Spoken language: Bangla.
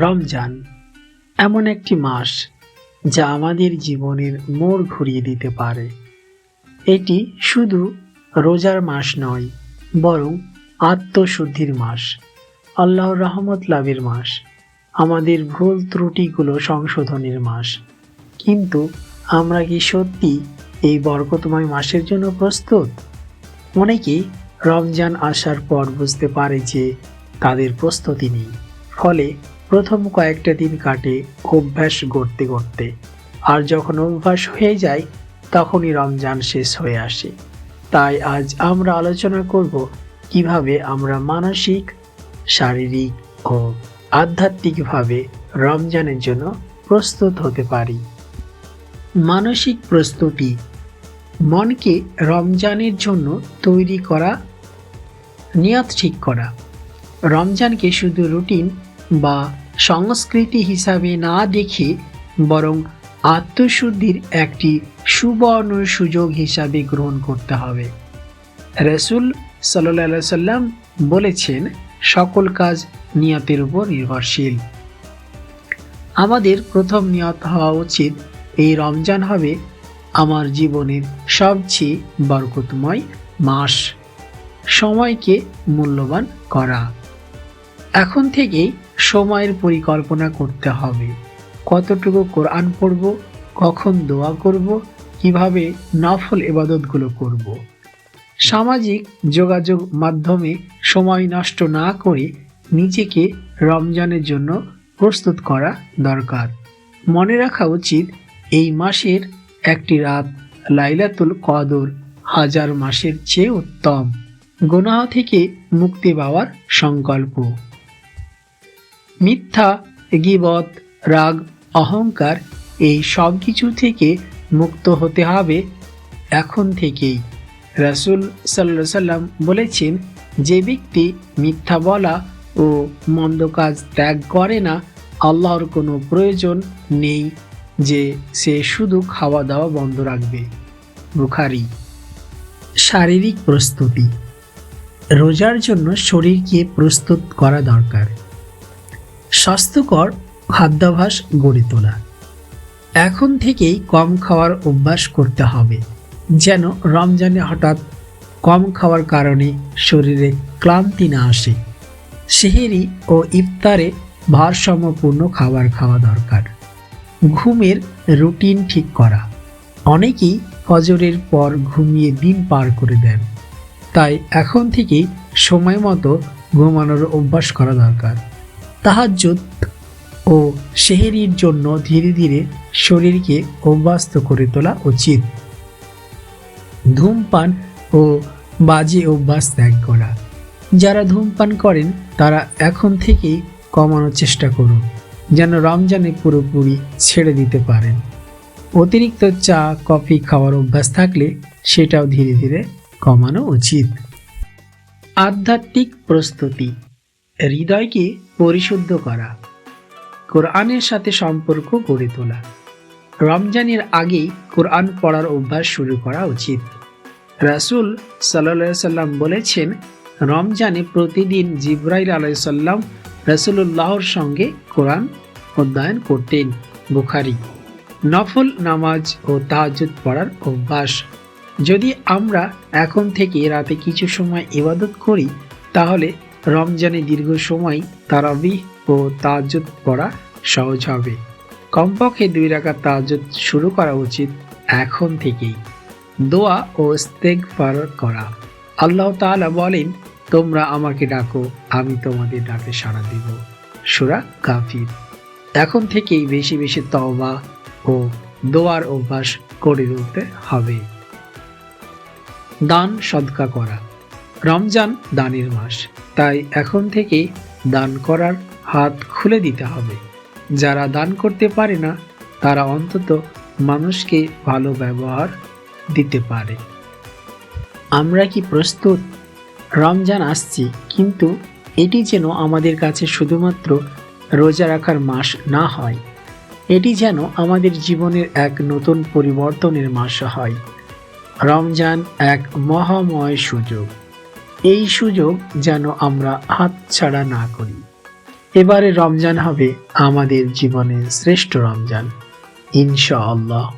রমজান এমন একটি মাস যা আমাদের জীবনের মোড় ঘুরিয়ে দিতে পারে। এটি শুধু রোজার মাস নয়, বরং আত্মশুদ্ধির মাস, আল্লাহর রহমত লাভের মাস, আমাদের ভুল ত্রুটিগুলো সংশোধনের মাস। কিন্তু আমরা কি সত্যি এই বরকতময় মাসের জন্য প্রস্তুত? অনেকেই রমজান আসার পর বুঝতে পারে যে তাদের প্রস্তুতি নেই, ফলে প্রথম কয়েকটা দিন কাটে অভ্যাস গড়তে গড়তে। আর যখন অভ্যাস হয়ে যায়, তখনই রমজান শেষ হয়ে আসে। তাই আজ আমরা আলোচনা করব কীভাবে আমরা মানসিক, শারীরিক ও আধ্যাত্মিকভাবে রমজানের জন্য প্রস্তুত হতে পারি। মানসিক প্রস্তুতি, মনকে রমজানের জন্য তৈরি করা, নিয়ত ঠিক করা। রমজানকে শুধু রুটিন বা সংস্কৃতি হিসাবে না দেখে বরং আত্মশুদ্ধির একটি সুবর্ণ সুযোগ হিসাবে গ্রহণ করতে হবে। রসুল সাল্লা সাল্লাম বলেছেন, সকল কাজ নিয়তের উপর নির্ভরশীল। আমাদের প্রথম নিয়ত হওয়া উচিত এই রমজান হবে আমার জীবনের সবচেয়ে বরকতময় মাস। সময়কে মূল্যবান করা। এখন থেকেই সময়ের পরিকল্পনা করতে হবে। কতটুকু কোরআন পড়ব, কখন দোয়া করব, কীভাবে নফল ইবাদতগুলো করব। সামাজিক যোগাযোগ মাধ্যমে সময় নষ্ট না করে নিজেকে রমজানের জন্য প্রস্তুত করা দরকার। মনে রাখা উচিত, এই মাসের একটি রাত লাইলাতুল কদর হাজার মাসের চেয়ে উত্তম। গুনাহ থেকে মুক্তি পাওয়ার সংকল্প। মিথ্যা, গিবত, রাগ, অহংকার এই সব কিছু থেকে মুক্ত হতে হবে এখন থেকেই। রাসুল সাল্লা সাল্লাম বলেছেন, যে ব্যক্তি মিথ্যা বলা ও মন্দ কাজ ত্যাগ করে না, আল্লাহর কোনো প্রয়োজন নেই যে সে শুধু খাওয়া দাওয়া বন্ধ রাখবে। বুখারি। শারীরিক প্রস্তুতি। রোজার জন্য শরীরকে প্রস্তুত করা দরকার। স্বাস্থ্যকর খাদ্যাভ্যাস গড়ে তোলা। এখন থেকেই কম খাওয়ার অভ্যাস করতে হবে, যেন রমজানে হঠাৎ কম খাওয়ার কারণে শরীরে ক্লান্তি না আসে। সেহেরি ও ইফতারে ভারসাম্যপূর্ণ খাবার খাওয়া দরকার। ঘুমের রুটিন ঠিক করা। অনেকেই ফজরের পর ঘুমিয়ে দিন পার করে দেন। তাই এখন থেকেই সময় মতো ঘুমানোর অভ্যাস করা দরকার। তাহাজ্জুদ ও সেহেরির জন্য ধীরে ধীরে শরীরকে অভ্যস্ত করে তোলা উচিত। ধূমপান ও বাজে অভ্যাস ত্যাগ করা। যারা ধূমপান করেন, তারা এখন থেকেই কমানোর চেষ্টা করুন, যেন রমজানে পুরোপুরি ছেড়ে দিতে পারেন। অতিরিক্ত চা, কফি খাওয়ার অভ্যাস থাকলে সেটাও ধীরে ধীরে কমানো উচিত। আধ্যাত্মিক প্রস্তুতি হৃদয়কে পরিশুদ্ধ করা, কোরআনের সাথে সম্পর্ক গড়ে তোলা। রমজানের আগেই কোরআন পড়ার অভ্যাস শুরু করা উচিত। রাসুল সাল্লা সাল্লাম বলেছেন, রমজানে প্রতিদিন জিব্রাইল আলাইসাল্লাম রাসুলুল্লাহর সঙ্গে কোরআন অধ্যয়ন করতেন। বুখারি, নফল নামাজ ও তাহাজুদ পড়ার অভ্যাস। যদি আমরা এখন থেকে রাতে কিছু সময় ইবাদত করি, তাহলে রমজানে দীর্ঘ সময় তারাবি ও তাজুদ পড়া সহজ হবে। কমপক্ষে দুই রাখা তাজুদ শুরু করা উচিত এখন থেকেই। দোয়া ও ইস্তেগফার করা। আল্লাহ তাআলা বলেন, তোমরা আমাকে ডাকো, আমি তোমাদের ডাকে সাড়া দিব। সুরা কাফির এখন থেকেই বেশি বেশি তওবা ও দোয়ার অভ্যাস করে তুলতে হবে। দান, সদকা করা। রমজান দানের মাস। তাই এখন থেকে দান করার হাত খুলে দিতে হবে। যারা দান করতে পারে না, তারা অন্তত মানুষকে ভালো ব্যবহার দিতে পারে। আমরা কি প্রস্তুত? রমজান আসছে, কিন্তু এটি যেন আমাদের কাছে শুধুমাত্র রোজা রাখার মাস না হয়। এটি যেন আমাদের জীবনের এক নতুন পরিবর্তনের মাস হয়। রমজান এক মহাময় সুযোগ। এই সুযোগ যেন আমরা হাতছাড়া না করি। এবারে রমজান হবে আমাদের জীবনের শ্রেষ্ঠ রমজান, ইনশাআল্লাহ।